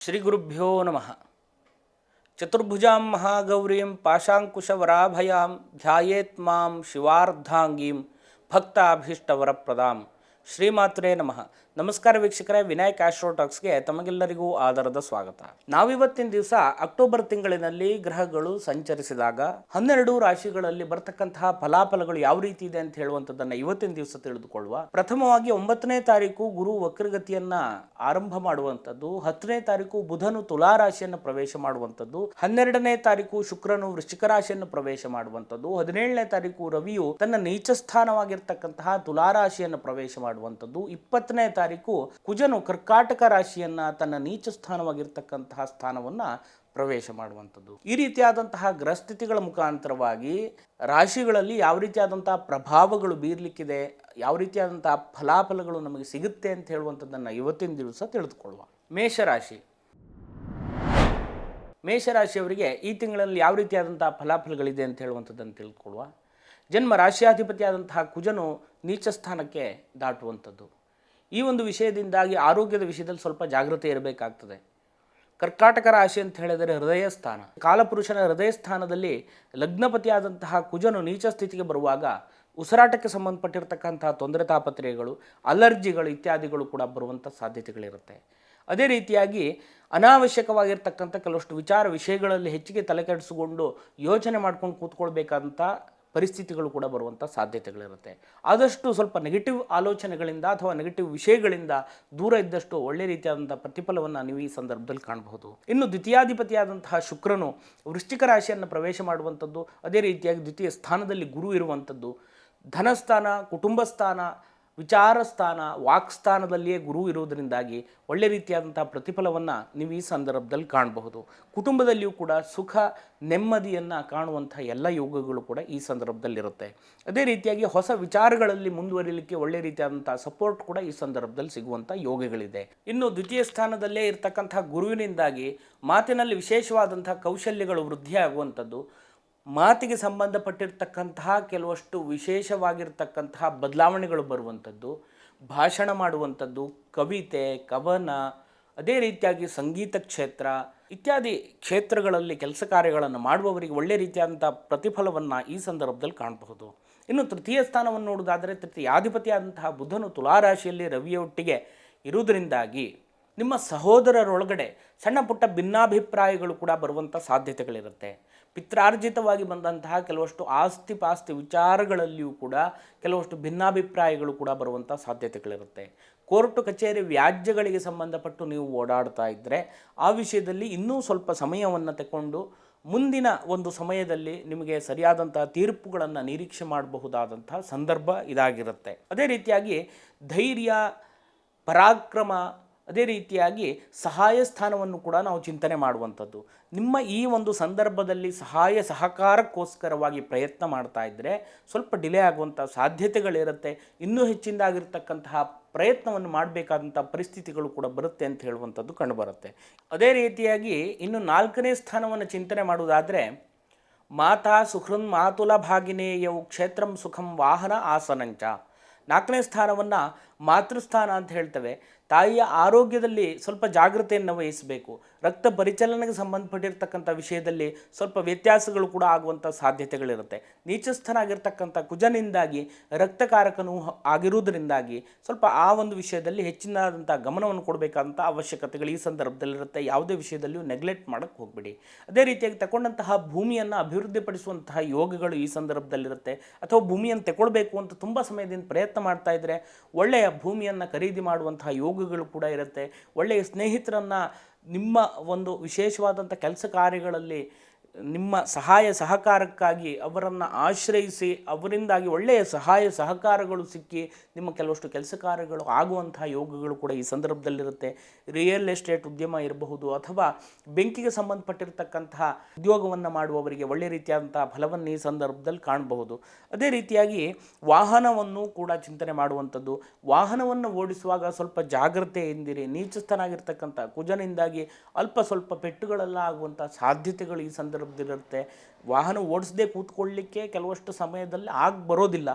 ಶ್ರೀ ಗುರುಭ್ಯೋ ನಮಃ ಚತುರ್ಭುಜಾಂ ಮಹಾಗೌರೀಂ ಪಾಶಾಂಕುಶವರಾಭಯಾಂ ಧ್ಯಾಯೇತ್ ಮಾಂ ಶಿವಾರ್ಧಾಂಗೀಂ ಭಕ್ತಾಭೀಷ್ಟವರಪ್ರದಾಂ ಶ್ರೀಮಾತ್ರೇ ನಮಃ ನಮಸ್ಕಾರ ವೀಕ್ಷಕರೇ, ವಿನಾಯಕ್ ಆಸ್ಟ್ರೋಟಾಕ್ಸ್ಗೆ ತಮಗೆಲ್ಲರಿಗೂ ಆದರದ ಸ್ವಾಗತ. ನಾವಿವತ್ತಿನ ದಿವಸ ಅಕ್ಟೋಬರ್ ತಿಂಗಳಿನಲ್ಲಿ ಗ್ರಹಗಳು ಸಂಚರಿಸಿದಾಗ ಹನ್ನೆರಡು ರಾಶಿಗಳಲ್ಲಿ ಬರ್ತಕ್ಕಂತಹ ಫಲಾಫಲಗಳು ಯಾವ ರೀತಿ ಇದೆ ಅಂತ ಹೇಳುವಂಥದ್ದನ್ನು ಇವತ್ತಿನ ದಿವಸ ತಿಳಿದುಕೊಳ್ಳುವ. ಪ್ರಥಮವಾಗಿ ಒಂಬತ್ತನೇ ತಾರೀಕು ಗುರು ವಕ್ರಗತಿಯನ್ನ ಆರಂಭ ಮಾಡುವಂಥದ್ದು, ಹತ್ತನೇ ತಾರೀಕು ಬುಧನು ತುಲಾ ರಾಶಿಯನ್ನು ಪ್ರವೇಶ ಮಾಡುವಂಥದ್ದು, ಹನ್ನೆರಡನೇ ತಾರೀಕು ಶುಕ್ರನು ವೃಶ್ಚಿಕ ರಾಶಿಯನ್ನು ಪ್ರವೇಶ ಮಾಡುವಂಥದ್ದು, ಹದಿನೇಳನೇ ತಾರೀಕು ರವಿಯು ತನ್ನ ನೀಚ ಸ್ಥಾನವಾಗಿರ್ತಕ್ಕಂತಹ ತುಲಾ ರಾಶಿಯನ್ನು ಪ್ರವೇಶ ಮಾಡುವಂಥದ್ದು, ಇಪ್ಪತ್ತನೇ ತಾರೀಕು ಕುಜನು ಕರ್ಕಾಟಕ ರಾಶಿಯನ್ನ ತನ್ನ ನೀಚ ಸ್ಥಾನವಾಗಿರ್ತಕ್ಕಂತಹ ಸ್ಥಾನವನ್ನ ಪ್ರವೇಶ ಮಾಡುವಂಥದ್ದು. ಈ ರೀತಿಯಾದಂತಹ ಗ್ರಹಸ್ಥಿತಿಗಳ ಮುಖಾಂತರವಾಗಿ ರಾಶಿಗಳಲ್ಲಿ ಯಾವ ರೀತಿಯಾದಂತಹ ಪ್ರಭಾವಗಳು ಬೀರ್ಲಿಕ್ಕಿದೆ, ಯಾವ ರೀತಿಯಾದಂತಹ ಫಲಾಫಲಗಳು ನಮಗೆ ಸಿಗುತ್ತೆ ಅಂತ ಹೇಳುವಂಥದ್ದನ್ನು ಇವತ್ತಿನ ದಿವಸ ತಿಳಿದುಕೊಳ್ಳುವ. ಮೇಷರಾಶಿ. ಮೇಷರಾಶಿಯವರಿಗೆ ಈ ತಿಂಗಳಲ್ಲಿ ಯಾವ ರೀತಿಯಾದಂತಹ ಫಲಾಫಲಗಳಿದೆ ಅಂತ ಹೇಳುವಂಥದ್ದನ್ನು ತಿಳಿದುಕೊಳ್ಳುವ. ಜನ್ಮ ರಾಶಿಯಾಧಿಪತಿಯಾದಂತಹ ಕುಜನು ನೀಚ ಸ್ಥಾನಕ್ಕೆ ದಾಟುವಂಥದ್ದು. ಈ ಒಂದು ವಿಷಯದಿಂದಾಗಿ ಆರೋಗ್ಯದ ವಿಷಯದಲ್ಲಿ ಸ್ವಲ್ಪ ಜಾಗೃತಿ ಇರಬೇಕಾಗ್ತದೆ. ಕರ್ಕಾಟಕ ರಾಶಿ ಅಂತ ಹೇಳಿದರೆ ಹೃದಯ ಸ್ಥಾನ ಕಾಲಪುರುಷನ ಹೃದಯ ಸ್ಥಾನದಲ್ಲಿ ಲಗ್ನಪತಿಯಾದಂತಹ ಕುಜನು ನೀಚ ಸ್ಥಿತಿಗೆ ಬರುವಾಗ ಉಸಿರಾಟಕ್ಕೆ ಸಂಬಂಧಪಟ್ಟಿರ್ತಕ್ಕಂತಹ ತೊಂದರೆ ತಾಪತ್ರಯಗಳು, ಅಲರ್ಜಿಗಳು ಇತ್ಯಾದಿಗಳು ಕೂಡ ಬರುವಂಥ ಸಾಧ್ಯತೆಗಳಿರುತ್ತೆ. ಅದೇ ರೀತಿಯಾಗಿ ಅನಾವಶ್ಯಕವಾಗಿರ್ತಕ್ಕಂಥ ಕೆಲವಷ್ಟು ವಿಚಾರ ವಿಷಯಗಳಲ್ಲಿ ಹೆಚ್ಚಿಗೆ ತಲೆಕೆಡಿಸಿಕೊಂಡು ಯೋಚನೆ ಮಾಡ್ಕೊಂಡು ಕೂತ್ಕೊಳ್ಬೇಕಾದಂಥ ಪರಿಸ್ಥಿತಿಗಳು ಕೂಡ ಬರುವಂಥ ಸಾಧ್ಯತೆಗಳಿರುತ್ತೆ. ಆದಷ್ಟು ಸ್ವಲ್ಪ ನೆಗೆಟಿವ್ ಆಲೋಚನೆಗಳಿಂದ ಅಥವಾ ನೆಗೆಟಿವ್ ವಿಷಯಗಳಿಂದ ದೂರ ಇದ್ದಷ್ಟು ಒಳ್ಳೆ ರೀತಿಯಾದಂಥ ಪ್ರತಿಫಲವನ್ನು ನೀವು ಈ ಸಂದರ್ಭದಲ್ಲಿ ಕಾಣಬಹುದು. ಇನ್ನು ದ್ವಿತೀಯಾಧಿಪತಿಯಾದಂತಹ ಶುಕ್ರನು ವೃಶ್ಚಿಕ ರಾಶಿಯನ್ನು ಪ್ರವೇಶ ಮಾಡುವಂಥದ್ದು, ಅದೇ ರೀತಿಯಾಗಿ ದ್ವಿತೀಯ ಸ್ಥಾನದಲ್ಲಿ ಗುರು ಇರುವಂಥದ್ದು, ಧನಸ್ಥಾನ ಕುಟುಂಬ ಸ್ಥಾನ ವಿಚಾರ ಸ್ಥಾನ ವಾಕ್ಸ್ಥಾನದಲ್ಲಿಯೇ ಗುರು ಇರುವುದರಿಂದಾಗಿ ಒಳ್ಳೆ ರೀತಿಯಾದಂಥ ಪ್ರತಿಫಲವನ್ನು ನೀವು ಈ ಸಂದರ್ಭದಲ್ಲಿ ಕಾಣಬಹುದು. ಕುಟುಂಬದಲ್ಲಿಯೂ ಕೂಡ ಸುಖ, ನೆಮ್ಮದಿಯನ್ನು ಕಾಣುವಂಥ ಎಲ್ಲ ಯೋಗಗಳು ಕೂಡ ಈ ಸಂದರ್ಭದಲ್ಲಿರುತ್ತೆ. ಅದೇ ರೀತಿಯಾಗಿ ಹೊಸ ವಿಚಾರಗಳಲ್ಲಿ ಮುಂದುವರಿಲಿಕ್ಕೆ ಒಳ್ಳೆ ರೀತಿಯಾದಂಥ ಸಪೋರ್ಟ್ ಕೂಡ ಈ ಸಂದರ್ಭದಲ್ಲಿ ಸಿಗುವಂಥ ಯೋಗಗಳಿದೆ. ಇನ್ನು ದ್ವಿತೀಯ ಸ್ಥಾನದಲ್ಲೇ ಇರತಕ್ಕಂಥ ಗುರುವಿನಿಂದಾಗಿ ಮಾತಿನಲ್ಲಿ ವಿಶೇಷವಾದಂಥ ಕೌಶಲ್ಯಗಳು ವೃದ್ಧಿಯಾಗುವಂಥದ್ದು. ಮಾತಿಗೆ ಸಂಬಂಧಪಟ್ಟಿರ್ತಕ್ಕಂತಹ ಕೆಲವಷ್ಟು ವಿಶೇಷವಾಗಿರ್ತಕ್ಕಂತಹ ಬದಲಾವಣೆಗಳು ಬರುವಂಥದ್ದು, ಭಾಷಣ ಮಾಡುವಂಥದ್ದು, ಕವಿತೆ, ಕವನ, ಅದೇ ರೀತಿಯಾಗಿ ಸಂಗೀತ ಕ್ಷೇತ್ರ ಇತ್ಯಾದಿ ಕ್ಷೇತ್ರಗಳಲ್ಲಿ ಕೆಲಸ ಕಾರ್ಯಗಳನ್ನು ಮಾಡುವವರಿಗೆ ಒಳ್ಳೆ ರೀತಿಯಾದಂಥ ಪ್ರತಿಫಲವನ್ನು ಈ ಸಂದರ್ಭದಲ್ಲಿ ಕಾಣಬಹುದು. ಇನ್ನು ತೃತೀಯ ಸ್ಥಾನವನ್ನು ನೋಡುವುದಾದರೆ ತೃತೀಯಾಧಿಪತಿಯಾದಂತಹ ಬುಧನು ತುಲಾರಾಶಿಯಲ್ಲಿ ರವಿಯೊಟ್ಟಿಗೆ ಇರುವುದರಿಂದಾಗಿ ನಿಮ್ಮ ಸಹೋದರರೊಳಗಡೆ ಸಣ್ಣ ಪುಟ್ಟ ಭಿನ್ನಾಭಿಪ್ರಾಯಗಳು ಕೂಡ ಬರುವಂಥ ಸಾಧ್ಯತೆಗಳಿರುತ್ತೆ. ಪಿತ್ರಾರ್ಜಿತವಾಗಿ ಬಂದಂತಹ ಕೆಲವಷ್ಟು ಆಸ್ತಿ ಪಾಸ್ತಿ ವಿಚಾರಗಳಲ್ಲಿಯೂ ಕೂಡ ಕೆಲವಷ್ಟು ಭಿನ್ನಾಭಿಪ್ರಾಯಗಳು ಕೂಡ ಬರುವಂಥ ಸಾಧ್ಯತೆಗಳಿರುತ್ತೆ. ಕೋರ್ಟು ಕಚೇರಿ ವ್ಯಾಜ್ಯಗಳಿಗೆ ಸಂಬಂಧಪಟ್ಟು ನೀವು ಓಡಾಡ್ತಾ ಇದ್ದರೆ ಆ ವಿಷಯದಲ್ಲಿ ಇನ್ನೂ ಸ್ವಲ್ಪ ಸಮಯವನ್ನು ತಗೊಂಡು ಮುಂದಿನ ಒಂದು ಸಮಯದಲ್ಲಿ ನಿಮಗೆ ಸರಿಯಾದಂಥ ತೀರ್ಪುಗಳನ್ನು ನಿರೀಕ್ಷೆ ಮಾಡಬಹುದಾದಂಥ ಸಂದರ್ಭ ಇದಾಗಿರುತ್ತೆ. ಅದೇ ರೀತಿಯಾಗಿ ಧೈರ್ಯ, ಪರಾಕ್ರಮ ಅದೇ ರೀತಿಯಾಗಿ ಸಹಾಯ ಸ್ಥಾನವನ್ನು ಕೂಡ ನಾವು ಚಿಂತನೆ ಮಾಡುವಂಥದ್ದು. ನಿಮ್ಮ ಈ ಒಂದು ಸಂದರ್ಭದಲ್ಲಿ ಸಹಾಯ ಸಹಕಾರಕ್ಕೋಸ್ಕರವಾಗಿ ಪ್ರಯತ್ನ ಮಾಡ್ತಾ ಇದ್ದರೆ ಸ್ವಲ್ಪ ಡಿಲೇ ಆಗುವಂಥ ಸಾಧ್ಯತೆಗಳಿರುತ್ತೆ. ಇನ್ನೂ ಹೆಚ್ಚಿಂದಾಗಿರ್ತಕ್ಕಂತಹ ಪ್ರಯತ್ನವನ್ನು ಮಾಡಬೇಕಾದಂಥ ಪರಿಸ್ಥಿತಿಗಳು ಕೂಡ ಬರುತ್ತೆ ಅಂತ ಹೇಳುವಂಥದ್ದು ಕಂಡುಬರುತ್ತೆ. ಅದೇ ರೀತಿಯಾಗಿ ಇನ್ನು ನಾಲ್ಕನೇ ಸ್ಥಾನವನ್ನು ಚಿಂತನೆ ಮಾಡುವುದಾದರೆ, ಮಾತಾ ಸುಹೃನ್ ಮಾತುಲ ಭಾಗಿನೇಯವು ಕ್ಷೇತ್ರಂ ಸುಖಂ ವಾಹನ ಆಸನಂಚ. ನಾಲ್ಕನೇ ಸ್ಥಾನವನ್ನು ಮಾತೃಸ್ಥಾನ ಅಂತ ಹೇಳ್ತೇವೆ. ತಾಯಿಯ ಆರೋಗ್ಯದಲ್ಲಿ ಸ್ವಲ್ಪ ಜಾಗೃತೆಯನ್ನು ವಹಿಸಬೇಕು. ರಕ್ತ ಪರಿಚಲನೆಗೆ ಸಂಬಂಧಪಟ್ಟಿರ್ತಕ್ಕಂಥ ವಿಷಯದಲ್ಲಿ ಸ್ವಲ್ಪ ವ್ಯತ್ಯಾಸಗಳು ಕೂಡ ಆಗುವಂಥ ಸಾಧ್ಯತೆಗಳಿರುತ್ತೆ. ನೀಚಸ್ಥನಾಗಿರ್ತಕ್ಕಂಥ ಕುಜನಿಂದಾಗಿ, ರಕ್ತಕಾರಕನು ಆಗಿರುವುದರಿಂದಾಗಿ ಸ್ವಲ್ಪ ಆ ಒಂದು ವಿಷಯದಲ್ಲಿ ಹೆಚ್ಚಿನದಾದಂಥ ಗಮನವನ್ನು ಕೊಡಬೇಕಾದಂಥ ಅವಶ್ಯಕತೆಗಳು ಈ ಸಂದರ್ಭದಲ್ಲಿರುತ್ತೆ. ಯಾವುದೇ ವಿಷಯದಲ್ಲಿಯೂ ನೆಗ್ಲೆಕ್ಟ್ ಮಾಡೋಕ್ಕೆ ಹೋಗಬೇಡಿ. ಅದೇ ರೀತಿಯಾಗಿ ತಗೊಂಡಂತಹ ಭೂಮಿಯನ್ನು ಅಭಿವೃದ್ಧಿಪಡಿಸುವಂತಹ ಯೋಗಗಳು ಈ ಸಂದರ್ಭದಲ್ಲಿರುತ್ತೆ. ಅಥವಾ ಭೂಮಿಯನ್ನು ತಗೊಳ್ಬೇಕು ಅಂತ ತುಂಬ ಸಮಯದಿಂದ ಪ್ರಯತ್ನ ಮಾಡ್ತಾ ಇದ್ದರೆ ಒಳ್ಳೆಯ ಭೂಮಿಯನ್ನು ಖರೀದಿ ಮಾಡುವಂತಹ ಯೋಗಗಳು ಕೂಡ ಇರುತ್ತೆ. ಒಳ್ಳೆಯ ಸ್ನೇಹಿತರನ್ನು ನಿಮ್ಮ ಒಂದು ವಿಶೇಷವಾದಂಥ ಕೆಲಸ ಕಾರ್ಯಗಳಲ್ಲಿ ನಿಮ್ಮ ಸಹಾಯ ಸಹಕಾರಕ್ಕಾಗಿ ಅವರನ್ನು ಆಶ್ರಯಿಸಿ ಅವರಿಂದಾಗಿ ಒಳ್ಳೆಯ ಸಹಾಯ ಸಹಕಾರಗಳು ಸಿಕ್ಕಿ ನಿಮ್ಮ ಕೆಲವಷ್ಟು ಕೆಲಸ ಕಾರ್ಯಗಳು ಆಗುವಂತಹ ಯೋಗಗಳು ಕೂಡ ಈ ಸಂದರ್ಭದಲ್ಲಿರುತ್ತೆ. ರಿಯಲ್ ಎಸ್ಟೇಟ್ ಉದ್ಯಮ ಇರಬಹುದು ಅಥವಾ ಬೆಂಕಿಗೆ ಸಂಬಂಧಪಟ್ಟಿರತಕ್ಕಂತಹ ಉದ್ಯೋಗವನ್ನು ಮಾಡುವವರಿಗೆ ಒಳ್ಳೆಯ ರೀತಿಯಾದಂತಹ ಫಲವನ್ನು ಈ ಸಂದರ್ಭದಲ್ಲಿ ಕಾಣಬಹುದು. ಅದೇ ರೀತಿಯಾಗಿ ವಾಹನವನ್ನು ಕೂಡ ಚಿಂತನೆ ಮಾಡುವಂಥದ್ದು. ವಾಹನವನ್ನು ಓಡಿಸುವಾಗ ಸ್ವಲ್ಪ ಜಾಗ್ರತೆಯಿಂದಿರಿ ನೀಚಸ್ಥನಾಗಿರ್ತಕ್ಕಂಥ ಕುಜನಿಂದಾಗಿ ಅಲ್ಪ ಸ್ವಲ್ಪ ಪೆಟ್ಟುಗಳೆಲ್ಲ ಆಗುವಂಥ ಸಾಧ್ಯತೆಗಳು ಈ ಸಂದರ್ಭದಲ್ಲಿರುತ್ತೆ ವಾಹನ ಓಡಿಸದೆ ಕೂತ್ಕೊಳ್ಳಿಕ್ಕೆ ಕೆಲವಷ್ಟು ಸಮಯದಲ್ಲಿ ಆಗ ಬರೋದಿಲ್ಲ.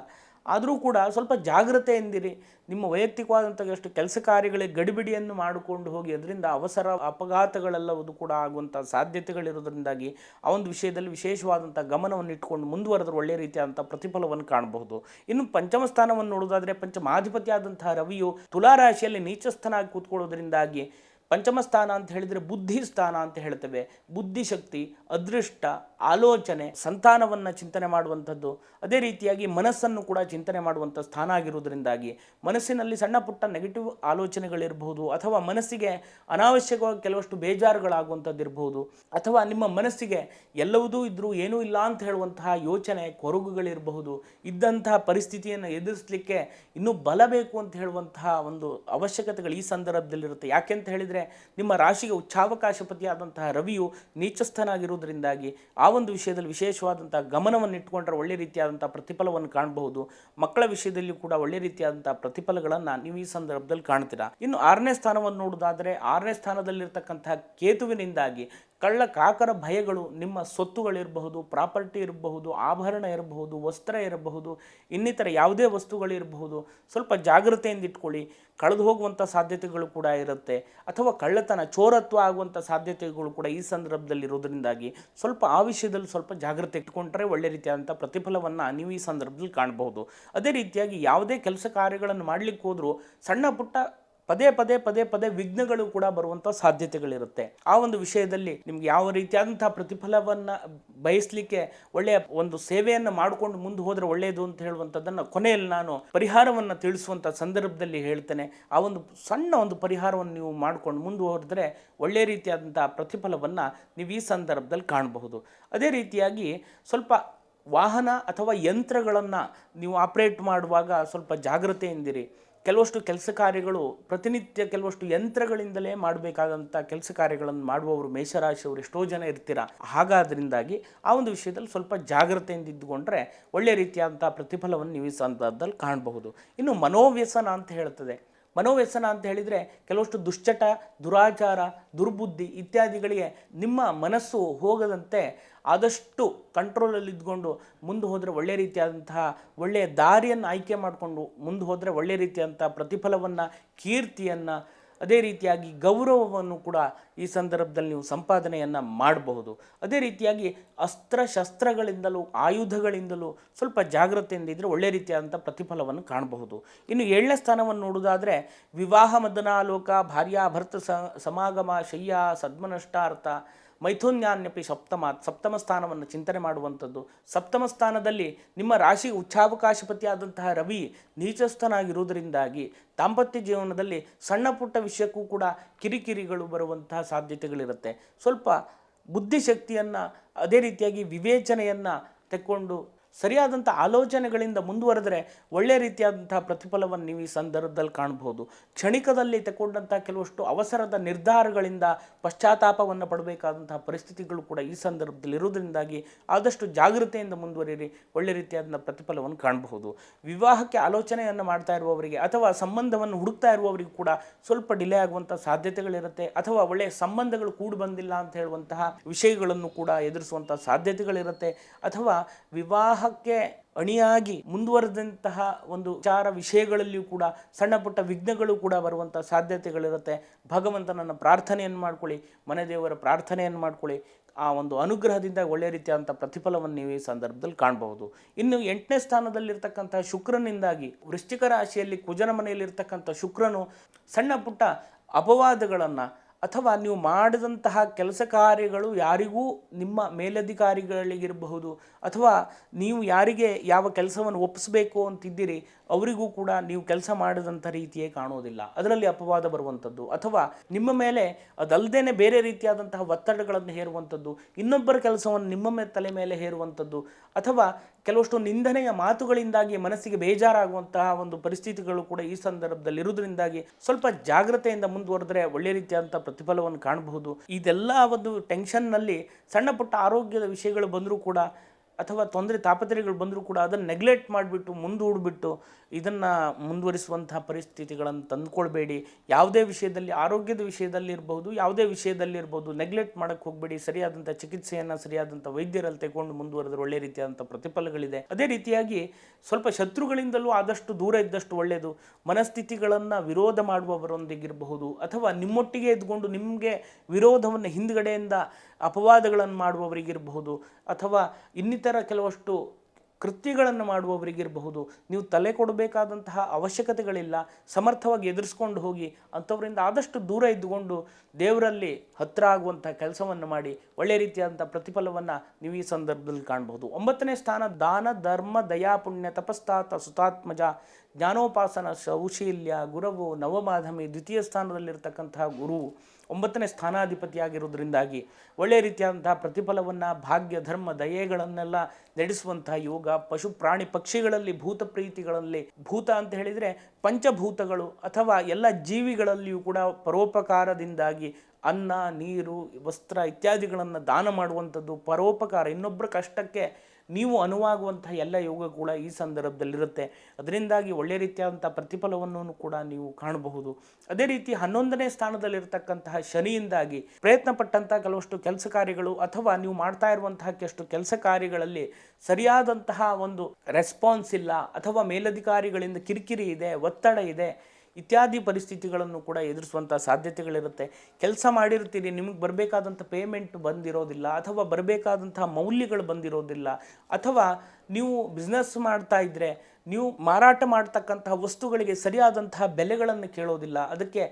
ಆದರೂ ಕೂಡ ಸ್ವಲ್ಪ ಜಾಗ್ರತೆ ಎಂದಿರಿ. ನಿಮ್ಮ ವೈಯಕ್ತಿಕವಾದಂಥ ಎಷ್ಟು ಕೆಲಸ ಕಾರ್ಯಗಳಿಗೆ ಗಡಿಬಿಡಿಯನ್ನು ಮಾಡಿಕೊಂಡು ಹೋಗಿ, ಅದರಿಂದ ಅವಸರ, ಅಪಘಾತಗಳೆಲ್ಲವೂ ಕೂಡ ಆಗುವಂಥ ಸಾಧ್ಯತೆಗಳಿರೋದ್ರಿಂದಾಗಿ ಆ ಒಂದು ವಿಷಯದಲ್ಲಿ ವಿಶೇಷವಾದಂಥ ಗಮನವನ್ನು ಇಟ್ಕೊಂಡು ಮುಂದುವರೆದ್ರೆ ಒಳ್ಳೆಯ ರೀತಿಯಾದಂಥ ಪ್ರತಿಫಲವನ್ನು ಕಾಣಬಹುದು. ಇನ್ನು ಪಂಚಮ ಸ್ಥಾನವನ್ನು ನೋಡೋದಾದರೆ ಪಂಚಮಾಧಿಪತಿ ಆದಂತಹ ರವಿಯು ತುಲಾರಾಶಿಯಲ್ಲಿ ನೀಚಸ್ಥನಾಗಿ ಕೂತ್ಕೊಳ್ಳೋದ್ರಿಂದಾಗಿ ಪಂಚಮ ಸ್ಥಾನ ಅಂತ ಹೇಳಿದರೆ ಬುದ್ಧಿ ಸ್ಥಾನ ಅಂತ ಹೇಳ್ತೇವೆ. ಬುದ್ಧಿಶಕ್ತಿ ಅದೃಷ್ಟ, ಆಲೋಚನೆ, ಸಂತಾನವನ್ನು ಚಿಂತನೆ ಮಾಡುವಂಥದ್ದು. ಅದೇ ರೀತಿಯಾಗಿ ಮನಸ್ಸನ್ನು ಕೂಡ ಚಿಂತನೆ ಮಾಡುವಂಥ ಸ್ಥಾನ ಆಗಿರುವುದರಿಂದಾಗಿ ಮನಸ್ಸಿನಲ್ಲಿ ಸಣ್ಣ ಪುಟ್ಟ ನೆಗೆಟಿವ್ ಆಲೋಚನೆಗಳಿರಬಹುದು ಅಥವಾ ಮನಸ್ಸಿಗೆ ಅನಾವಶ್ಯಕವಾಗಿ ಕೆಲವಷ್ಟು ಬೇಜಾರುಗಳಾಗುವಂಥದ್ದಿರಬಹುದು. ಅಥವಾ ನಿಮ್ಮ ಮನಸ್ಸಿಗೆ ಎಲ್ಲವುದೂ ಇದ್ದರೂ ಏನೂ ಇಲ್ಲ ಅಂತ ಹೇಳುವಂತಹ ಯೋಚನೆ, ಕೊರಗುಗಳಿರಬಹುದು. ಇದ್ದಂತಹ ಪರಿಸ್ಥಿತಿಯನ್ನು ಎದುರಿಸಲಿಕ್ಕೆ ಇನ್ನೂ ಬಲ ಬೇಕು ಅಂತ ಹೇಳುವಂತಹ ಒಂದು ಅವಶ್ಯಕತೆಗಳು ಈ ಸಂದರ್ಭದಲ್ಲಿರುತ್ತೆ. ಯಾಕೆಂತ ಹೇಳಿದರೆ ನಿಮ್ಮ ರಾಶಿಗೆ ಉಚ್ಛಾವಕಾಶಪತಿಯಾದಂತಹ ರವಿಯು ನೀಚಸ್ಥನಾಗಿರುವುದರಿಂದಾಗಿ ಆ ಒಂದು ವಿಷಯದಲ್ಲಿ ವಿಶೇಷವಾದಂತಹ ಗಮನವನ್ನು ಇಟ್ಕೊಂಡ್ರೆ ಒಳ್ಳೆ ರೀತಿಯಾದಂಥ ಪ್ರತಿಫಲವನ್ನು ಕಾಣಬಹುದು. ಮಕ್ಕಳ ವಿಷಯದಲ್ಲಿಯೂ ಕೂಡ ಒಳ್ಳೆ ರೀತಿಯಾದಂಥ ಪ್ರತಿಫಲಗಳನ್ನು ನೀವು ಈ ಸಂದರ್ಭದಲ್ಲಿ ಕಾಣ್ತೀರಾ. ಇನ್ನು ಆರನೇ ಸ್ಥಾನವನ್ನು ನೋಡೋದಾದರೆ ಆರನೇ ಸ್ಥಾನದಲ್ಲಿರ್ತಕ್ಕಂತಹ ಕೇತುವಿನಿಂದಾಗಿ ಕಳ್ಳ ಕಾಕರ ಭಯಗಳು ನಿಮ್ಮ ಸೊತ್ತುಗಳಿರಬಹುದು, ಪ್ರಾಪರ್ಟಿ ಇರಬಹುದು, ಆಭರಣ ಇರಬಹುದು, ವಸ್ತ್ರ ಇರಬಹುದು, ಇನ್ನಿತರ ಯಾವುದೇ ವಸ್ತುಗಳಿರಬಹುದು. ಸ್ವಲ್ಪ ಜಾಗ್ರತೆಯಿಂದ ಇಟ್ಕೊಳ್ಳಿ. ಕಳೆದು ಹೋಗುವಂಥ ಸಾಧ್ಯತೆಗಳು ಕೂಡ ಇರುತ್ತೆ. ಅಥವಾ ಕಳ್ಳತನ, ಚೋರತ್ವ ಆಗುವಂಥ ಸಾಧ್ಯತೆಗಳು ಕೂಡ ಈ ಸಂದರ್ಭದಲ್ಲಿ ಇರೋದ್ರಿಂದಾಗಿ ಸ್ವಲ್ಪ ಆ ವಿಷಯದಲ್ಲಿ ಸ್ವಲ್ಪ ಜಾಗ್ರತೆ ಇಟ್ಕೊಂಡ್ರೆ ಒಳ್ಳೆ ರೀತಿಯಾದಂಥ ಪ್ರತಿಫಲವನ್ನು ನೀವು ಈ ಸಂದರ್ಭದಲ್ಲಿ ಕಾಣಬಹುದು. ಅದೇ ರೀತಿಯಾಗಿ ಯಾವುದೇ ಕೆಲಸ ಕಾರ್ಯಗಳನ್ನು ಮಾಡಲಿಕ್ಕೆ ಹೋದರೂ ಸಣ್ಣ ಪುಟ್ಟ ಪದೇ ಪದೇ ಪದೇ ಪದೇ ವಿಘ್ನಗಳು ಕೂಡ ಬರುವಂಥ ಸಾಧ್ಯತೆಗಳಿರುತ್ತೆ. ಆ ಒಂದು ವಿಷಯದಲ್ಲಿ ನಿಮ್ಗೆ ಯಾವ ರೀತಿಯಾದಂಥ ಪ್ರತಿಫಲವನ್ನು ಬಯಸಲಿಕ್ಕೆ ಒಳ್ಳೆಯ ಒಂದು ಸೇವೆಯನ್ನು ಮಾಡಿಕೊಂಡು ಮುಂದೆ ಹೋದರೆ ಒಳ್ಳೆಯದು ಅಂತ ಹೇಳುವಂಥದ್ದನ್ನು ಕೊನೆಯಲ್ಲಿ ನಾನು ಪರಿಹಾರವನ್ನು ತಿಳಿಸುವಂಥ ಸಂದರ್ಭದಲ್ಲಿ ಹೇಳ್ತೇನೆ. ಆ ಒಂದು ಸಣ್ಣ ಒಂದು ಪರಿಹಾರವನ್ನು ನೀವು ಮಾಡ್ಕೊಂಡು ಮುಂದೆ ಹೋದರೆ ಒಳ್ಳೆಯ ರೀತಿಯಾದಂಥ ಪ್ರತಿಫಲವನ್ನು ನೀವು ಈ ಸಂದರ್ಭದಲ್ಲಿ ಕಾಣಬಹುದು. ಅದೇ ರೀತಿಯಾಗಿ ಸ್ವಲ್ಪ ವಾಹನ ಅಥವಾ ಯಂತ್ರಗಳನ್ನು ನೀವು ಆಪ್ರೇಟ್ ಮಾಡುವಾಗ ಸ್ವಲ್ಪ ಜಾಗ್ರತೆಯಿಂದಿರಿ. ಕೆಲವಷ್ಟು ಕೆಲಸ ಕಾರ್ಯಗಳು, ಪ್ರತಿನಿತ್ಯ ಕೆಲವಷ್ಟು ಯಂತ್ರಗಳಿಂದಲೇ ಮಾಡಬೇಕಾದಂಥ ಕೆಲಸ ಕಾರ್ಯಗಳನ್ನು ಮಾಡುವವರು ಮೇಷರಾಶಿಯವರು ಎಷ್ಟೋ ಜನ ಇರ್ತೀರ? ಹಾಗಾದ್ರಿಂದಾಗಿ ಆ ಒಂದು ವಿಷಯದಲ್ಲಿ ಸ್ವಲ್ಪ ಜಾಗ್ರತೆಯಿಂದ ಇದ್ದುಕೊಂಡ್ರೆ ಒಳ್ಳೆಯ ರೀತಿಯಾದಂಥ ಪ್ರತಿಫಲವನ್ನು ನೀವು ಕಾಣಬಹುದು. ಇನ್ನು ಮನೋವ್ಯಸನ ಅಂತ ಹೇಳ್ತದೆ. ಮನೋವ್ಯಸನ ಅಂತ ಹೇಳಿದರೆ ಕೆಲವಷ್ಟು ದುಶ್ಚಟ, ದುರಾಚಾರ, ದುರ್ಬುದ್ಧಿ ಇತ್ಯಾದಿಗಳಿಗೆ ನಿಮ್ಮ ಮನಸ್ಸು ಹೋಗದಂತೆ ಆದಷ್ಟು ಕಂಟ್ರೋಲಲ್ಲಿ ಇದ್ಕೊಂಡು ಮುಂದೆ ಹೋದರೆ ಒಳ್ಳೆಯ ರೀತಿಯಾದಂತಹ ಒಳ್ಳೆಯ ದಾರಿಯನ್ನು ಆಯ್ಕೆ ಮಾಡಿಕೊಂಡು ಮುಂದೆ ಹೋದರೆ ಒಳ್ಳೆಯ ರೀತಿಯಾದಂಥ ಪ್ರತಿಫಲವನ್ನು, ಕೀರ್ತಿಯನ್ನು ಅದೇ ರೀತಿಯಾಗಿ ಗೌರವವನ್ನು ಕೂಡ ಈ ಸಂದರ್ಭದಲ್ಲಿ ನೀವು ಸಂಪಾದನೆಯನ್ನು ಮಾಡಬಹುದು. ಅದೇ ರೀತಿಯಾಗಿ ಅಸ್ತ್ರಶಸ್ತ್ರಗಳಿಂದಲೂ ಆಯುಧಗಳಿಂದಲೂ ಸ್ವಲ್ಪ ಜಾಗ್ರತೆಯಿಂದ ಇದ್ದರೆ ಒಳ್ಳೆ ರೀತಿಯಾದಂಥ ಪ್ರತಿಫಲವನ್ನು ಕಾಣಬಹುದು. ಇನ್ನು ಏಳನೇ ಸ್ಥಾನವನ್ನು ನೋಡುವುದಾದರೆ ವಿವಾಹ ಮದನಾಲೋಕ ಭಾರ್ಯಾ ಭರ್ತ ಸ, ಸಮಾಗಮ, ಶಯ್ಯ, ಸದ್ಮನಷ್ಟಾರ್ಥ ಮೈಥುನ್ಯಾನ್ಯಪಿ ಸಪ್ತಮ ಸಪ್ತಮ ಸ್ಥಾನವನ್ನು ಚಿಂತನೆ ಮಾಡುವಂಥದ್ದು. ಸಪ್ತಮ ಸ್ಥಾನದಲ್ಲಿ ನಿಮ್ಮ ರಾಶಿ ಉಚ್ಚಾವಕಾಶಪತಿಯಾದಂತಹ ರವಿ ನೀಚಸ್ಥನಾಗಿರುವುದರಿಂದಾಗಿ ದಾಂಪತ್ಯ ಜೀವನದಲ್ಲಿ ಸಣ್ಣ ಪುಟ್ಟ ವಿಷಯಕ್ಕೂ ಕೂಡ ಕಿರಿಕಿರಿಗಳು ಬರುವಂತಹ ಸಾಧ್ಯತೆಗಳಿರುತ್ತೆ. ಸ್ವಲ್ಪ ಬುದ್ಧಿಶಕ್ತಿಯನ್ನು, ಅದೇ ರೀತಿಯಾಗಿ ವಿವೇಚನೆಯನ್ನು ತೆಕ್ಕೊಂಡು ಸರಿಯಾದಂಥ ಆಲೋಚನೆಗಳಿಂದ ಮುಂದುವರೆದರೆ ಒಳ್ಳೆಯ ರೀತಿಯಾದಂತಹ ಪ್ರತಿಫಲವನ್ನು ನೀವು ಈ ಸಂದರ್ಭದಲ್ಲಿ ಕಾಣಬಹುದು ಕ್ಷಣಿಕದಲ್ಲಿ ತಗೊಂಡಂಥ ಕೆಲವಷ್ಟು ಅವಸರದ ನಿರ್ಧಾರಗಳಿಂದ ಪಶ್ಚಾತ್ತಾಪವನ್ನು ಪಡಬೇಕಾದಂತಹ ಪರಿಸ್ಥಿತಿಗಳು ಕೂಡ ಈ ಸಂದರ್ಭದಲ್ಲಿ ಇರುವುದರಿಂದಾಗಿ ಆದಷ್ಟು ಜಾಗೃತೆಯಿಂದ ಮುಂದುವರಿಯಿರಿ, ಒಳ್ಳೆ ರೀತಿಯಾದಂಥ ಪ್ರತಿಫಲವನ್ನು ಕಾಣಬಹುದು. ವಿವಾಹಕ್ಕೆ ಆಲೋಚನೆಯನ್ನು ಮಾಡ್ತಾ ಇರುವವರಿಗೆ ಅಥವಾ ಸಂಬಂಧವನ್ನು ಹುಡುಕ್ತಾ ಇರುವವರಿಗೆ ಕೂಡ ಸ್ವಲ್ಪ ಡಿಲೇ ಆಗುವಂಥ ಸಾಧ್ಯತೆಗಳಿರುತ್ತೆ ಅಥವಾ ಒಳ್ಳೆಯ ಸಂಬಂಧಗಳು ಕೂಡಿ ಬಂದಿಲ್ಲ ಅಂತ ಹೇಳುವಂತಹ ವಿಷಯಗಳನ್ನು ಕೂಡ ಎದುರಿಸುವಂಥ ಸಾಧ್ಯತೆಗಳಿರುತ್ತೆ ಅಥವಾ ವಿವಾಹಕ್ಕೆ ಅಣಿಯಾಗಿ ಮುಂದುವರೆದಂತಹ ಒಂದು ವಿಚಾರ ವಿಷಯಗಳಲ್ಲಿಯೂ ಕೂಡ ಸಣ್ಣ ಪುಟ್ಟ ವಿಘ್ನಗಳು ಕೂಡ ಬರುವಂಥ ಸಾಧ್ಯತೆಗಳಿರುತ್ತೆ. ಭಗವಂತನನ್ನ ಪ್ರಾರ್ಥನೆಯನ್ನು ಮಾಡ್ಕೊಳ್ಳಿ, ಮನೆ ದೇವರ ಪ್ರಾರ್ಥನೆಯನ್ನು ಮಾಡ್ಕೊಳ್ಳಿ. ಆ ಒಂದು ಅನುಗ್ರಹದಿಂದ ಒಳ್ಳೆಯ ರೀತಿಯಾದಂಥ ಪ್ರತಿಫಲವನ್ನು ನೀವು ಈ ಸಂದರ್ಭದಲ್ಲಿ ಕಾಣಬಹುದು. ಇನ್ನು ಎಂಟನೇ ಸ್ಥಾನದಲ್ಲಿರ್ತಕ್ಕಂಥ ಶುಕ್ರನಿಂದಾಗಿ ವೃಶ್ಚಿಕ ರಾಶಿಯಲ್ಲಿ ಕುಜನ ಮನೆಯಲ್ಲಿರ್ತಕ್ಕಂಥ ಶುಕ್ರನು ಸಣ್ಣ ಪುಟ್ಟ ಅಪವಾದಗಳನ್ನು ಅಥವಾ ನೀವು ಮಾಡಿದಂತಹ ಕೆಲಸ ಕಾರ್ಯಗಳು ಯಾರಿಗೂ ನಿಮ್ಮ ಮೇಲಧಿಕಾರಿಗಳಿಗಿರಬಹುದು, ಅಥವಾ ನೀವು ಯಾರಿಗೆ ಯಾವ ಕೆಲಸವನ್ನು ಒಪ್ಪಿಸಬೇಕು ಅಂತಿದ್ದೀರಿ, ಅವರಿಗೂ ಕೂಡ ನೀವು ಕೆಲಸ ಮಾಡಿದಂಥ ರೀತಿಯೇ ಕಾಣೋದಿಲ್ಲ ಅದರಲ್ಲಿ ಅಪವಾದ ಬರುವಂಥದ್ದು, ಅಥವಾ ನಿಮ್ಮ ಮೇಲೆ ಅದಲ್ಲದೇ ಬೇರೆ ರೀತಿಯಾದಂತಹ ಒತ್ತಡಗಳನ್ನು ಹೇರುವಂಥದ್ದು, ಇನ್ನೊಬ್ಬರ ಕೆಲಸವನ್ನು ನಿಮ್ಮ ಮೇಲೆ ತಲೆ ಮೇಲೆ ಹೇರುವಂಥದ್ದು, ಅಥವಾ ಕೆಲವಷ್ಟು ನಿಂದನೆಯ ಮಾತುಗಳಿಂದಾಗಿ ಮನಸ್ಸಿಗೆ ಬೇಜಾರಾಗುವಂತಹ ಒಂದು ಪರಿಸ್ಥಿತಿಗಳು ಕೂಡ ಈ ಸಂದರ್ಭದಲ್ಲಿ ಇರುವುದರಿಂದಾಗಿ ಸ್ವಲ್ಪ ಜಾಗ್ರತೆಯಿಂದ ಮುಂದುವರೆದ್ರೆ ಒಳ್ಳೆ ರೀತಿಯಾದಂಥ ಪ್ರತಿಫಲವನ್ನು ಕಾಣಬಹುದು. ಇದೆಲ್ಲ ಒಂದು ಟೆನ್ಷನ್ನಲ್ಲಿ ಸಣ್ಣ ಪುಟ್ಟ ಆರೋಗ್ಯದ ವಿಷಯಗಳು ಬಂದರೂ ಕೂಡ ಅಥವಾ ತೊಂದರೆ ತಾಪತ್ರೆಗಳು ಬಂದರೂ ಕೂಡ ಅದನ್ನು ನೆಗ್ಲೆಕ್ಟ್ ಮಾಡಿಬಿಟ್ಟು ಮುಂದೂಡಿಬಿಟ್ಟು ಇದನ್ನು ಮುಂದುವರಿಸುವಂಥ ಪರಿಸ್ಥಿತಿಗಳನ್ನು ತಂದುಕೊಳ್ಬೇಡಿ. ಯಾವುದೇ ವಿಷಯದಲ್ಲಿ, ಆರೋಗ್ಯದ ವಿಷಯದಲ್ಲಿ ಇರ್ಬೋದು, ಯಾವುದೇ ವಿಷಯದಲ್ಲಿ ಇರ್ಬೋದು ನೆಗ್ಲೆಕ್ಟ್ ಮಾಡೋಕ್ಕೆ ಹೋಗಬೇಡಿ. ಸರಿಯಾದಂಥ ಚಿಕಿತ್ಸೆಯನ್ನು ಸರಿಯಾದಂಥ ವೈದ್ಯರಲ್ಲಿ ತೆಗೊಂಡು ಮುಂದುವರೆದ್ರೆ ಒಳ್ಳೆ ರೀತಿಯಾದಂಥ ಪ್ರತಿಫಲಗಳಿದೆ. ಅದೇ ರೀತಿಯಾಗಿ ಸ್ವಲ್ಪ ಶತ್ರುಗಳಿಂದಲೂ ಆದಷ್ಟು ದೂರ ಇದ್ದಷ್ಟು ಒಳ್ಳೆಯದು. ಮನಸ್ಥಿತಿಗಳನ್ನು ವಿರೋಧ ಮಾಡುವವರೊಂದಿಗಿರಬಹುದು ಅಥವಾ ನಿಮ್ಮೊಟ್ಟಿಗೆ ಇದ್ಕೊಂಡು ನಿಮಗೆ ವಿರೋಧವನ್ನು ಹಿಂದ್ಗಡೆಯಿಂದ ಅಪವಾದಗಳನ್ನು ಮಾಡುವವರಿಗಿರಬಹುದು ಅಥವಾ ಇನ್ನಿತರ ಕೆಲವಷ್ಟು ಕೃತ್ಯಗಳನ್ನು ಮಾಡುವವರಿಗಿರಬಹುದು. ನೀವು ತಲೆ ಕೊಡಬೇಕಾದಂತಹ ಅವಶ್ಯಕತೆಗಳಿಲ್ಲ. ಸಮರ್ಥವಾಗಿ ಎದುರಿಸ್ಕೊಂಡು ಹೋಗಿ ಅಂಥವರಿಂದ ಆದಷ್ಟು ದೂರ ಇದ್ದುಕೊಂಡು ದೇವರಲ್ಲಿ ಹತ್ತಿರ ಆಗುವಂಥ ಕೆಲಸವನ್ನು ಮಾಡಿ ಒಳ್ಳೆಯ ರೀತಿಯಾದಂಥ ಪ್ರತಿಫಲವನ್ನು ನೀವು ಈ ಸಂದರ್ಭದಲ್ಲಿ ಕಾಣಬಹುದು. ಒಂಬತ್ತನೇ ಸ್ಥಾನ ದಾನ, ಧರ್ಮ, ದಯಾ, ಪುಣ್ಯ, ತಪಸ್ತಾತ, ಸುತಾತ್ಮಜ, ಜ್ಞಾನೋಪಾಸನ, ಶೌಶೀಲ್ಯ, ಗುರವು, ನವಮಾಧಮಿ, ದ್ವಿತೀಯ ಸ್ಥಾನದಲ್ಲಿರ್ತಕ್ಕಂತಹ ಗುರು. ಒಂಬತ್ತನೇ ಸ್ಥಾನಾಧಿಪತಿಯಾಗಿರೋದ್ರಿಂದಾಗಿ ಒಳ್ಳೆಯ ರೀತಿಯಾದಂತಹ ಪ್ರತಿಫಲವನ್ನು, ಭಾಗ್ಯ, ಧರ್ಮ, ದಯೆಗಳನ್ನೆಲ್ಲ ನಡೆಸುವಂತಹ ಯೋಗ, ಪಶು, ಪ್ರಾಣಿ ಪಕ್ಷಿಗಳಲ್ಲಿ, ಭೂತ ಪ್ರೀತಿಗಳಲ್ಲಿ, ಭೂತ ಅಂತ ಹೇಳಿದರೆ ಪಂಚಭೂತಗಳು ಅಥವಾ ಎಲ್ಲ ಜೀವಿಗಳಲ್ಲಿಯೂ ಕೂಡ ಪರೋಪಕಾರದಿಂದಾಗಿ ಅನ್ನ, ನೀರು, ವಸ್ತ್ರ ಇತ್ಯಾದಿಗಳನ್ನು ದಾನ ಮಾಡುವಂಥದ್ದು ಪರೋಪಕಾರ. ಇನ್ನೊಬ್ಬರ ಕಷ್ಟಕ್ಕೆ ನೀವು ಅನುವಾಗುವಂಥ ಎಲ್ಲ ಯೋಗ ಕೂಡ ಈ ಸಂದರ್ಭದಲ್ಲಿರುತ್ತೆ. ಅದರಿಂದಾಗಿ ಒಳ್ಳೆಯ ರೀತಿಯಾದಂಥ ಪ್ರತಿಫಲವನ್ನು ಕೂಡ ನೀವು ಕಾಣಬಹುದು. ಅದೇ ರೀತಿ ಹನ್ನೊಂದನೇ ಸ್ಥಾನದಲ್ಲಿರತಕ್ಕಂತಹ ಶನಿಯಿಂದಾಗಿ ಪ್ರಯತ್ನ ಪಟ್ಟಂಥ ಕೆಲವಷ್ಟು ಕೆಲಸ ಕಾರ್ಯಗಳು ಅಥವಾ ನೀವು ಮಾಡ್ತಾ ಇರುವಂತಹ ಕೆಷ್ಟು ಕೆಲಸ ಕಾರ್ಯಗಳಲ್ಲಿ ಸರಿಯಾದಂತಹ ಒಂದು ರೆಸ್ಪಾನ್ಸ್ ಇಲ್ಲ ಅಥವಾ ಮೇಲಧಿಕಾರಿಗಳಿಂದ ಕಿರಿಕಿರಿ ಇದೆ, ಒತ್ತಡ ಇದೆ ಇತ್ಯಾದಿ ಪರಿಸ್ಥಿತಿಗಳನ್ನು ಕೂಡ ಎದುರಿಸುವಂಥ ಸಾಧ್ಯತೆಗಳಿರುತ್ತೆ. ಕೆಲಸ ಮಾಡಿರ್ತೀರಿ ನಿಮಗೆ ಬರಬೇಕಾದಂಥ ಪೇಮೆಂಟ್ ಬಂದಿರೋದಿಲ್ಲ, ಅಥವಾ ಬರಬೇಕಾದಂಥ ಮೌಲ್ಯಗಳು ಬಂದಿರೋದಿಲ್ಲ, ಅಥವಾ ನೀವು ಬಿಸ್ನೆಸ್ ಮಾಡ್ತಾ ಇದ್ದರೆ ನೀವು ಮಾರಾಟ ಮಾಡ್ತಕ್ಕಂತಹ ವಸ್ತುಗಳಿಗೆ ಸರಿಯಾದಂತಹ ಬೆಲೆಗಳನ್ನು ಕೇಳೋದಿಲ್ಲ, ಅದಕ್ಕೆ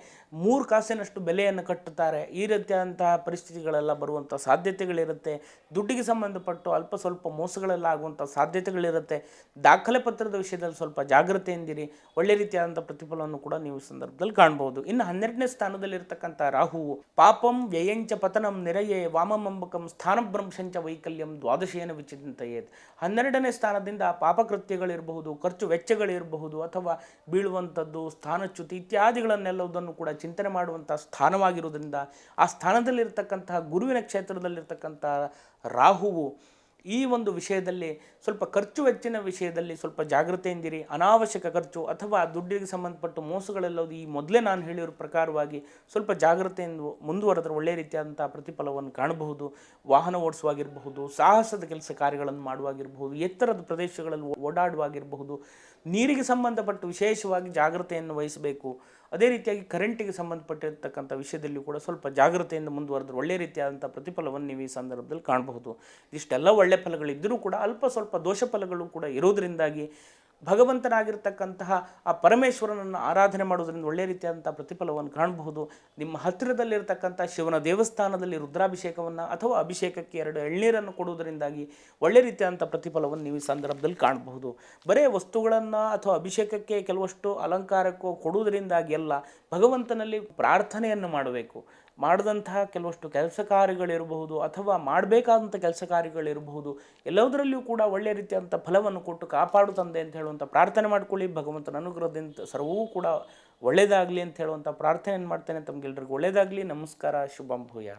ಮೂರು ಕಾಸಿನಷ್ಟು ಬೆಲೆಯನ್ನು ಕಟ್ಟುತ್ತಾರೆ. ಈ ರೀತಿಯಾದಂತಹ ಪರಿಸ್ಥಿತಿಗಳೆಲ್ಲ ಬರುವಂಥ ಸಾಧ್ಯತೆಗಳಿರುತ್ತೆ. ದುಡ್ಡಿಗೆ ಸಂಬಂಧಪಟ್ಟು ಅಲ್ಪ ಸ್ವಲ್ಪ ಮೋಸಗಳೆಲ್ಲ ಆಗುವಂಥ ಸಾಧ್ಯತೆಗಳಿರುತ್ತೆ. ದಾಖಲೆ ಪತ್ರದ ವಿಷಯದಲ್ಲಿ ಸ್ವಲ್ಪ ಜಾಗ್ರತೆಯಿಂದಿರಿ ಒಳ್ಳೆ ರೀತಿಯಾದಂಥ ಪ್ರತಿಫಲವನ್ನು ಕೂಡ ನೀವು ಸಂದರ್ಭದಲ್ಲಿ ಕಾಣ್ಬೋದು. ಇನ್ನು ಹನ್ನೆರಡನೇ ಸ್ಥಾನದಲ್ಲಿರ್ತಕ್ಕಂಥ ರಾಹುವು, ಪಾಪಂ ವ್ಯಯಂಚ ಪತನಂ ನಿರಯೇ ವಾಮಮಂಬಕಂ ಸ್ಥಾನಭ್ರಂಶಂಚ ವೈಕಲ್ಯಂ ದ್ವಾದಶೇನ ವಿಚಿಂತೆಯೇತ್ ಹನ್ನೆರಡನೇ ಸ್ಥಾನದಿಂದ ಪಾಪಕೃತ್ಯಗಳಿರಬಹುದು, ಖರ್ಚು ವೆಚ್ಚಗಳಿರಬಹುದು ಅಥವಾ ಬೀಳುವಂಥದ್ದು, ಸ್ಥಾನಚ್ಯುತಿ ಇತ್ಯಾದಿಗಳನ್ನೆಲ್ಲವುದನ್ನು ಕೂಡ ಚಿಂತನೆ ಮಾಡುವಂಥ ಸ್ಥಾನವಾಗಿರುವುದರಿಂದ ಆ ಸ್ಥಾನದಲ್ಲಿರ್ತಕ್ಕಂತಹ ಗುರುವಿನ ಕ್ಷೇತ್ರದಲ್ಲಿರ್ತಕ್ಕಂತಹ ರಾಹುವು ಈ ಒಂದು ವಿಷಯದಲ್ಲಿ ಸ್ವಲ್ಪ ಖರ್ಚು ವೆಚ್ಚಿನ ವಿಷಯದಲ್ಲಿ ಸ್ವಲ್ಪ ಜಾಗೃತೆಯಿಂದಿರಿ ಅನಾವಶ್ಯಕ ಖರ್ಚು ಅಥವಾ ದುಡ್ಡಿಗೆ ಸಂಬಂಧಪಟ್ಟು ಮೋಸಗಳೆಲ್ಲವುದು ಈ ಮೊದಲೇ ನಾನು ಹೇಳಿರೋ ಪ್ರಕಾರವಾಗಿ ಸ್ವಲ್ಪ ಜಾಗ್ರತೆಯಿಂದ ಮುಂದುವರೆದ್ರೆ ಒಳ್ಳೆಯ ರೀತಿಯಾದಂಥ ಪ್ರತಿಫಲವನ್ನು ಕಾಣಬಹುದು. ವಾಹನ ಓಡಿಸುವಾಗಿರಬಹುದು, ಸಾಹಸದ ಕೆಲಸ ಕಾರ್ಯಗಳನ್ನು ಮಾಡುವಾಗಿರಬಹುದು, ಎತ್ತರದ ಪ್ರದೇಶಗಳಲ್ಲಿ ಓಡಾಡುವಾಗಿರಬಹುದು. ನೀರಿಗೆ ಸಂಬಂಧಪಟ್ಟು ವಿಶೇಷವಾಗಿ ಜಾಗ್ರತೆಯನ್ನು ವಹಿಸಬೇಕು. ಅದೇ ರೀತಿಯಾಗಿ ಕರೆಂಟಿಗೆ ಸಂಬಂಧಪಟ್ಟಿರ್ತಕ್ಕಂಥ ವಿಷಯದಲ್ಲಿ ಕೂಡ ಸ್ವಲ್ಪ ಜಾಗ್ರತೆಯಿಂದ ಮುಂದುವರೆದ್ರೆ ಒಳ್ಳೆಯ ರೀತಿಯಾದಂಥ ಪ್ರತಿಫಲವನ್ನು ನೀವು ಈ ಸಂದರ್ಭದಲ್ಲಿ ಕಾಣಬಹುದು. ಇಷ್ಟೆಲ್ಲ ಒಳ್ಳೆಯ ಫಲಗಳಿದ್ದರೂ ಕೂಡ ಅಲ್ಪ ಸ್ವಲ್ಪ ದೋಷ ಫಲಗಳು ಕೂಡ ಇರೋದರಿಂದಾಗಿ ಭಗವಂತನಾಗಿರ್ತಕ್ಕಂತಹ ಆ ಪರಮೇಶ್ವರನನ್ನು ಆರಾಧನೆ ಮಾಡೋದರಿಂದ ಒಳ್ಳೆಯ ರೀತಿಯಾದಂಥ ಪ್ರತಿಫಲವನ್ನು ಕಾಣಬಹುದು. ನಿಮ್ಮ ಹತ್ತಿರದಲ್ಲಿರ್ತಕ್ಕಂಥ ಶಿವನ ದೇವಸ್ಥಾನದಲ್ಲಿ ರುದ್ರಾಭಿಷೇಕವನ್ನು ಅಥವಾ ಅಭಿಷೇಕಕ್ಕೆ ಎರಡು ಎಳ್ನೀರನ್ನು ಕೊಡುವುದರಿಂದಾಗಿ ಒಳ್ಳೆಯ ರೀತಿಯಾದಂಥ ಪ್ರತಿಫಲವನ್ನು ನೀವು ಈ ಸಂದರ್ಭದಲ್ಲಿ ಕಾಣಬಹುದು. ಬರೇ ವಸ್ತುಗಳನ್ನು ಅಥವಾ ಅಭಿಷೇಕಕ್ಕೆ ಕೆಲವಷ್ಟು ಅಲಂಕಾರಕ್ಕೂ ಕೊಡುವುದರಿಂದಾಗಿ ಎಲ್ಲ ಭಗವಂತನಲ್ಲಿ ಪ್ರಾರ್ಥನೆಯನ್ನು ಮಾಡಬೇಕು. ಮಾಡಿದಂತಹ ಕೆಲವಷ್ಟು ಕೆಲಸ ಕಾರ್ಯಗಳಿರಬಹುದು ಅಥವಾ ಮಾಡಬೇಕಾದಂಥ ಕೆಲಸ ಕಾರ್ಯಗಳಿರಬಹುದು, ಎಲ್ಲದರಲ್ಲಿಯೂ ಕೂಡ ಒಳ್ಳೆಯ ರೀತಿಯಾದಂಥ ಫಲವನ್ನು ಕೊಟ್ಟು ಕಾಪಾಡು ತಂದೆ ಅಂತ ಹೇಳುವಂಥ ಪ್ರಾರ್ಥನೆ ಮಾಡ್ಕೊಳ್ಳಿ. ಭಗವಂತನ ಅನುಗ್ರಹದಿಂದ ಸರ್ವವೂ ಕೂಡ ಒಳ್ಳೆಯದಾಗಲಿ ಅಂತ ಹೇಳುವಂಥ ಪ್ರಾರ್ಥನೆಯನ್ನು ಮಾಡ್ತೇನೆ. ತಮಗೆಲ್ಲರಿಗೂ ಒಳ್ಳೆಯದಾಗಲಿ. ನಮಸ್ಕಾರ. ಶುಭಂ ಭೂಯ.